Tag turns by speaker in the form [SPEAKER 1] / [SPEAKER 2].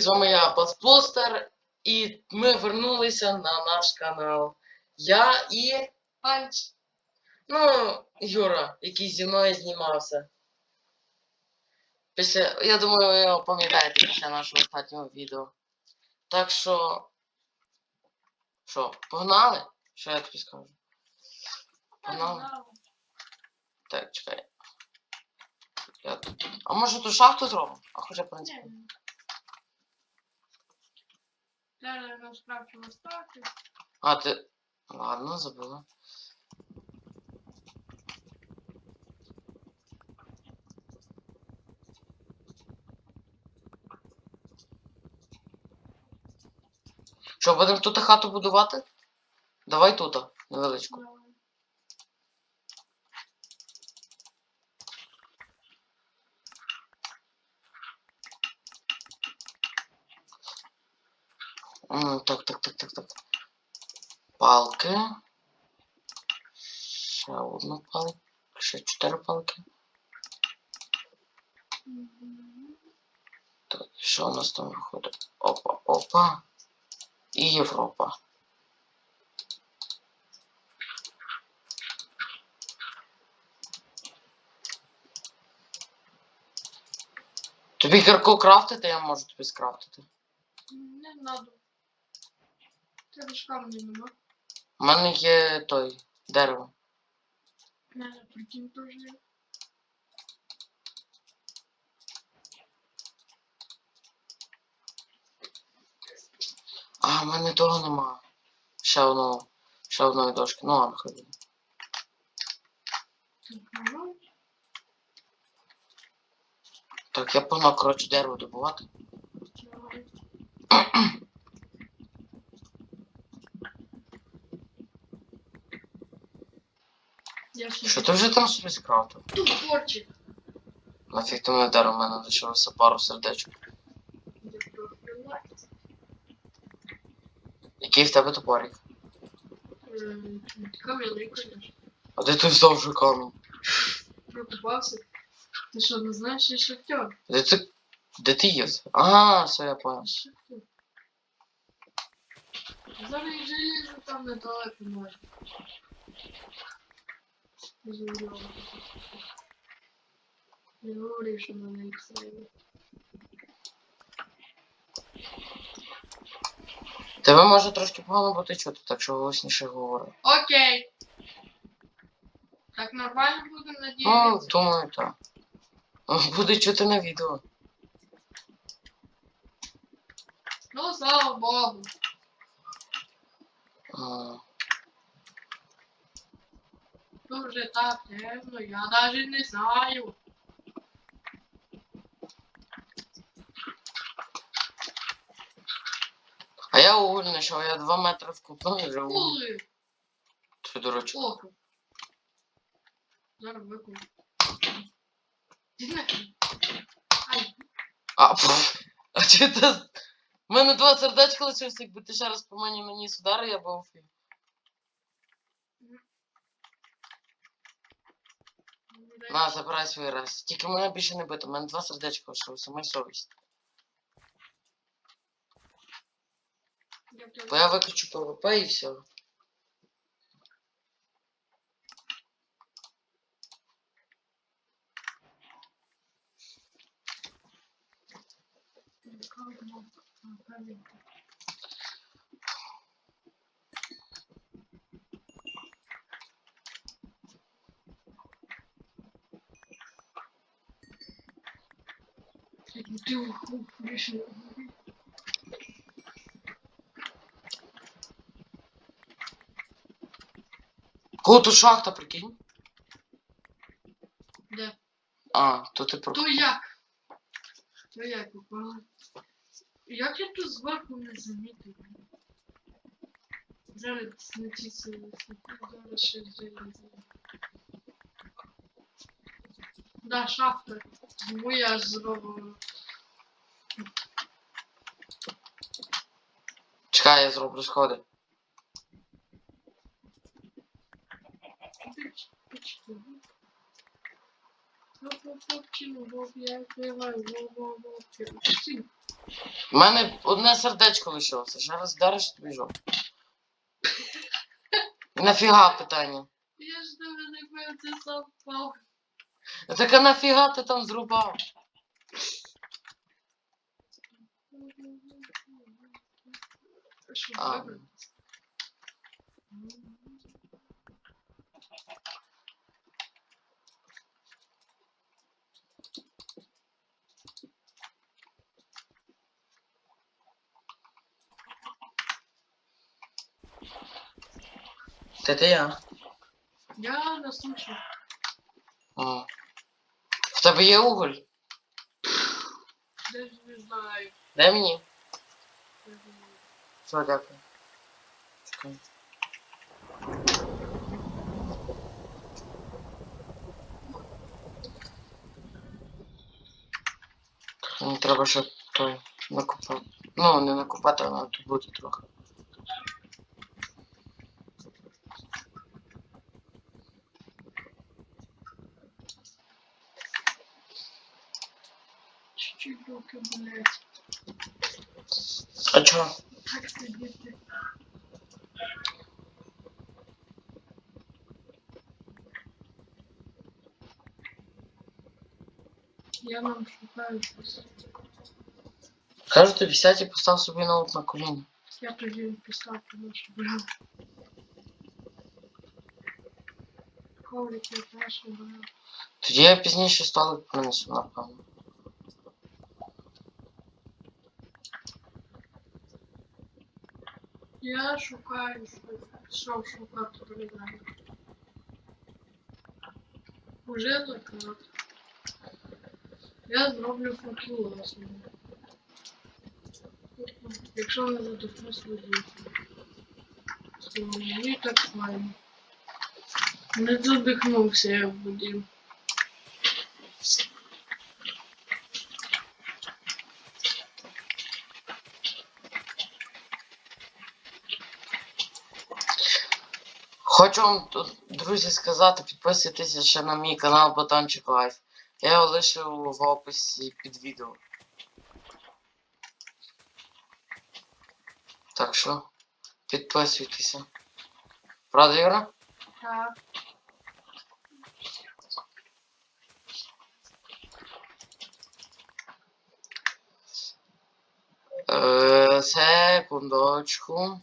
[SPEAKER 1] З вами я Паспостер, і ми вернулися на наш канал. Я і.
[SPEAKER 2] Панч.
[SPEAKER 1] Ну, Юра, який зі мною знімався. Після. Я думаю, ви його пам'ятаєте після нашого останнього відео. Так що. Що, погнали? Що я тобі скажу? Погнали? Так, чекай. Я тут. А може ту шахту зробимо? А хоча, в принципі.
[SPEAKER 2] Зараз насправді остати.
[SPEAKER 1] А, ти. Ладно, забула. Що, будемо тут хату будувати? Давай тут, невеличку. М, Так, так, так, так, так. Палки. Ще одну палку. Ще чотири палки. Так, що у нас там виходить? Опа, опа. І Європа. Тобі кірку крафтити, я можу тобі скрафтити.
[SPEAKER 2] Не надо. Нема.
[SPEAKER 1] У мене є той дерево.
[SPEAKER 2] У мене прикинь теж є.
[SPEAKER 1] А, в мене того нема. Ще одного. Ще одної дошки. Ну ладно,
[SPEAKER 2] ну,
[SPEAKER 1] Так, я погнав, коротше, дерево добувати.
[SPEAKER 2] Я ще
[SPEAKER 1] Що ти вже там собі скрафтив?
[SPEAKER 2] тут порчик.
[SPEAKER 1] Нафіг ти мене дерево, в мене лишилося пару сердечок. Який в тебе топорик?
[SPEAKER 2] Ем, Кам'яний, конечно.
[SPEAKER 1] А де ти взяв вже камінь?
[SPEAKER 2] Прокопався. Ти що, не знаєш, я шахтер?
[SPEAKER 1] Де ти. Де ти є? А, все, я понял.
[SPEAKER 2] Шахтер. Зараз і желізо там недалеко може. Зурьово. Не говори, що мене іксає.
[SPEAKER 1] Тебе може трошки погано бути чути, так що голосніше говори.
[SPEAKER 2] Окей. Так нормально буде
[SPEAKER 1] Ну,
[SPEAKER 2] надіятися.
[SPEAKER 1] думаю, так. Буде чути на відео.
[SPEAKER 2] Ну, слава Богу.
[SPEAKER 1] А,
[SPEAKER 2] Дуже так темно, я навіть не знаю.
[SPEAKER 1] А я уголь знайшов, я 2 метри вкупив і вже уголь.
[SPEAKER 2] Коли?
[SPEAKER 1] Ти дурачок.
[SPEAKER 2] Око. Зараз викуп. Ай,
[SPEAKER 1] А, пф. А чи ти... У мене два сердечка лишилось, якби ти ще раз по мені наніс удари, я би офі. На, забирай свій раз. Тільки мене більше не бити, у мене два сердечка лишилося, моя совість.
[SPEAKER 2] я
[SPEAKER 1] виключу ПВП і все.
[SPEAKER 2] Ти уху,
[SPEAKER 1] Кого тут шахта, прикинь?
[SPEAKER 2] Де?
[SPEAKER 1] А, то ти про.
[SPEAKER 2] То як? То як попала? Як я тут зверху не замітив? Зараз ці сили зараз ще залізу. Да, шахта. Тому я зроблю.
[SPEAKER 1] Чекай, я зроблю сходи. У мене одне сердечко лишилося. Ще раз вдариш тобі жовт. Нафіга питання?
[SPEAKER 2] Я ж тебе не пив, ти сам впав.
[SPEAKER 1] Так а нафіга ти там зрубав? А. Це ти я.
[SPEAKER 2] Я на суші.
[SPEAKER 1] О. В тебе є уголь?
[SPEAKER 2] Даже не знаю.
[SPEAKER 1] Дай мені.
[SPEAKER 2] Я думаю.
[SPEAKER 1] Все, дякую. Чекай. Мені треба ще той накупати. Ну, не накупати, а добути трохи.
[SPEAKER 2] Чуть-чуть руки болять.
[SPEAKER 1] А чого?
[SPEAKER 2] Так сидіти. Я нам шукаю щось.
[SPEAKER 1] Кажу тобі, сядь і постав собі ноут на коліна.
[SPEAKER 2] Я тоді писав про нашу брали. Коврик я теж брав.
[SPEAKER 1] Тоді я пізніше столик принесу, напевно.
[SPEAKER 2] Я шукаю щось. Пішов шукати передаю. Уже закрив. Я зроблю факел собі. Якщо не задохну слідити. Мені так файно. Не задихнувся я в воді.
[SPEAKER 1] Хочу вам друзі, сказати, підписуйтеся ще на мій канал Ботанчик Лайф. Я його лишив в описі під відео. Так що, підписуйтеся. Правда, Юра?
[SPEAKER 2] Так.
[SPEAKER 1] Е, секундочку.